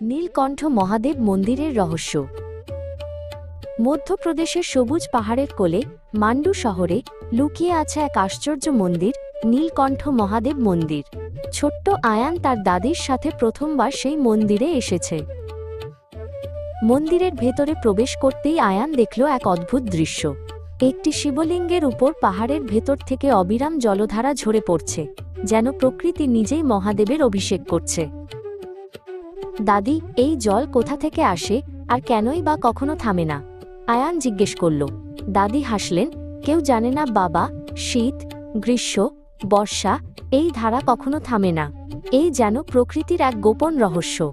নীলকণ্ঠ মহাদেব মন্দিরের রহস্য। মধ্যপ্রদেশের সবুজ পাহাড়ের কোলে মান্ডু শহরে লুকিয়ে আছে এক আশ্চর্য মন্দির, নীলকণ্ঠ মহাদেব মন্দির। ছোট্ট আয়ান তার দাদির সাথে প্রথমবার সেই মন্দিরে এসেছে। মন্দিরের ভেতরে প্রবেশ করতেই আয়ান দেখল এক অদ্ভুত দৃশ্য। একটি শিবলিঙ্গের উপর পাহাড়ের ভেতর থেকে অবিরাম জলধারা ঝরে পড়ছে, যেন প্রকৃতি নিজেই মহাদেবের অভিষেক করছে। দাদি, এই জল কোথা থেকে আসে আর কেনই বা কখনো থামে না? আয়ান জিজ্ঞেস করল। দাদি হাসলেন, কেউ জানে না বাবা, শীত, গ্রীষ্ম, বর্ষা, এই ধারা কখনো থামে না। এই যেন প্রকৃতির এক গোপন রহস্য।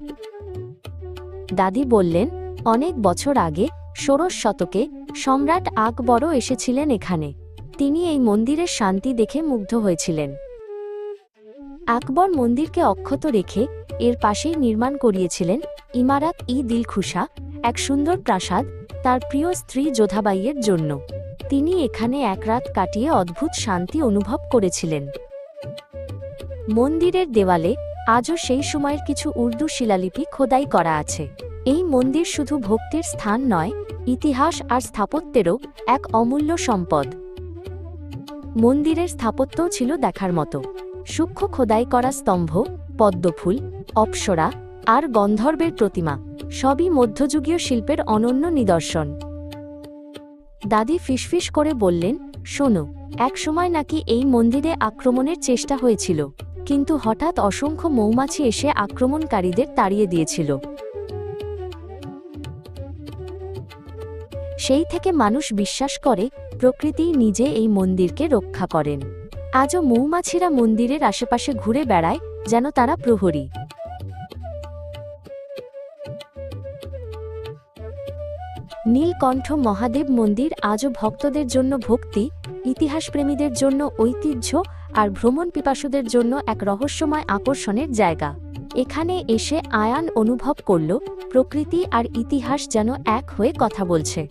দাদি বললেন, অনেক বছর আগে ষোড়শ শতকে সম্রাট আকবরও এসেছিলেন এখানে। তিনি এই মন্দিরের শান্তি দেখে মুগ্ধ হয়েছিলেন। আকবর মন্দিরকে অক্ষত রেখে এর পাশেই নির্মাণ করিয়েছিলেন ইমারাত ই দিলখুশা, এক সুন্দর প্রাসাদ, তার প্রিয় স্ত্রী যোধাবাইয়ের জন্য। তিনি এখানে এক রাত কাটিয়ে অদ্ভুত শান্তি অনুভব করেছিলেন। মন্দিরের দেওয়ালে আজও সেই সময়ের কিছু উর্দু শিলালিপি খোদাই করা আছে। এই মন্দির শুধু ভক্তির স্থান নয়, ইতিহাস আর স্থাপত্যেরও এক অমূল্য সম্পদ। মন্দিরের স্থাপত্যও ছিল দেখার মতো। সূক্ষ্ম খোদাই করা স্তম্ভ পদ্মফুল, অপ্সরা আর গন্ধর্বের প্রতিমা সবই মধ্যযুগীয় শিল্পের অনন্য নিদর্শন। দাদি ফিসফিস করে বললেন, শোনো, একসময় নাকি এই মন্দিরে আক্রমণের চেষ্টা হয়েছিল, কিন্তু হঠাৎ অসংখ্য মৌমাছি এসে আক্রমণকারীদের তাড়িয়ে দিয়েছিল। সেই থেকে মানুষ বিশ্বাস করে, প্রকৃতি নিজে এই মন্দিরকে রক্ষা করেন। আজও মৌমাছিরা মন্দিরের আশেপাশে ঘুরে বেড়ায় যেন তারা প্রহরী। নীলকণ্ঠ মহাদেব মন্দির আজও ভক্তদের জন্য ভক্তি, ইতিহাসপ্রেমীদের জন্য ঐতিহ্য আর ভ্রমণ পিপাসুদের জন্য এক রহস্যময় আকর্ষণের জায়গা। এখানে এসে আয়ান অনুভব করল, প্রকৃতি আর ইতিহাস যেন এক হয়ে কথা বলছে।